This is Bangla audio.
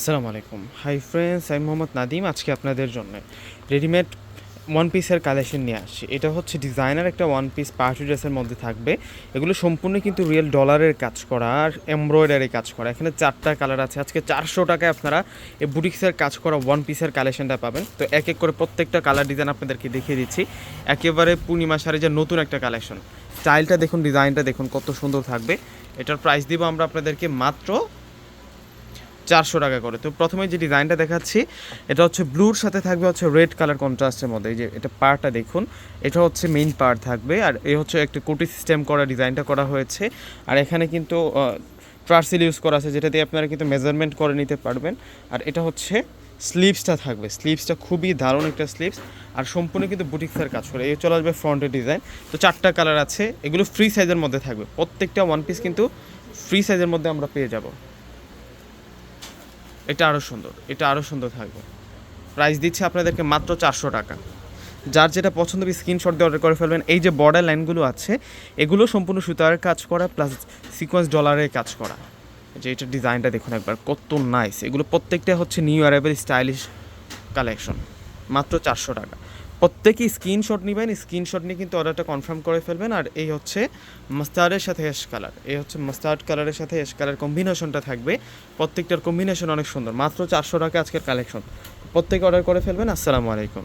আসসালামু আলাইকুম। হাই ফ্রেন্ডস আমি মোহাম্মদ নাদিম আজকে আপনাদের জন্য রেডিমেড ওয়ান পিসের কালেকশন নিয়ে আসছি। এটা হচ্ছে ডিজাইনার একটা ওয়ান পিস পার্টি ড্রেসের মধ্যে থাকবে। এগুলো সম্পূর্ণ কিন্তু রিয়েল ডলারের কাজ করা আর এমব্রয়ডারি কাজ করা। এখানে চারটা কালার আছে। আজকে চারশো টাকায় আপনারা এই বুটিক্সের কাজ করা ওয়ান পিসের কালেকশনটা পাবেন। তো এক এক করে প্রত্যেকটা কালার ডিজাইন আপনাদেরকে দেখিয়ে দিচ্ছি। একেবারে পূর্ণিমা শাড়ি যে নতুন একটা কালেকশন স্টাইলটা দেখুন ডিজাইনটা দেখুন, কত সুন্দর থাকবে। এটার প্রাইস দিব আমরা আপনাদেরকে মাত্র চারশো টাকা করে। তো প্রথমে যে ডিজাইনটা দেখাচ্ছি, এটা হচ্ছে ব্লুর সাথে থাকবে হচ্ছে রেড কালার কন্ট্রাস্টের মধ্যে। এই যে এটা পার্টটা দেখুন, এটা হচ্ছে মেইন পার্ট থাকবে। আর এই হচ্ছে একটা কোটি সিস্টেম করা ডিজাইনটা করা হয়েছে। আর এখানে কিন্তু ট্রার্সিল ইউজ করা আছে, যেটা দিয়ে আপনারা কিন্তু মেজারমেন্ট করে নিতে পারবেন। আর এটা হচ্ছে স্লিভসটা থাকবে। স্লিভসটা খুবই দারুণ একটা স্লিভস। আর সম্পূর্ণ কিন্তু বুটিক্সের কাজ করে। এই চলে আসবে ফ্রন্টের ডিজাইন। তো চারটা কালার আছে, এগুলো ফ্রি সাইজের মধ্যে থাকবে। প্রত্যেকটা ওয়ান পিস কিন্তু ফ্রি সাইজের মধ্যে আমরা পেয়ে যাব। এটা আরও সুন্দর, এটা আরও সুন্দর থাকবে। প্রাইস দিচ্ছে আপনাদেরকে মাত্র চারশো টাকা। যার যেটা পছন্দ স্ক্রিনশট দিয়ে অর্ডার করে ফেলবেন। এই যে বর্ডার লাইনগুলো আছে, এগুলো সম্পূর্ণ সুতার কাজ করা প্লাস সিকোয়েন্স ডলারের কাজ করা। যে এটার ডিজাইনটা দেখুন একবার, কত নাইস এগুলো প্রত্যেকটা হচ্ছে নিউ অ্যারাইভেল স্টাইলিশ কালেকশন মাত্র চারশো টাকা। প্রত্যেকেই স্ক্রিনশট নেবেন স্ক্রিনশট নিয়ে কিন্তু অর্ডারটা কনফার্ম করে ফেলবেন। আর এই হচ্ছে মাস্টার্ডের সাথে এস কালার এই হচ্ছে মাস্টার্ড কালারের সাথে এস কালার কম্বিনেশনটা থাকবে। প্রত্যেকটার কম্বিনেশন অনেক সুন্দর। মাত্র চারশো টাকা আজকের কালেকশন প্রত্যেকে অর্ডার করে ফেলবেন। আসসালামু আলাইকুম।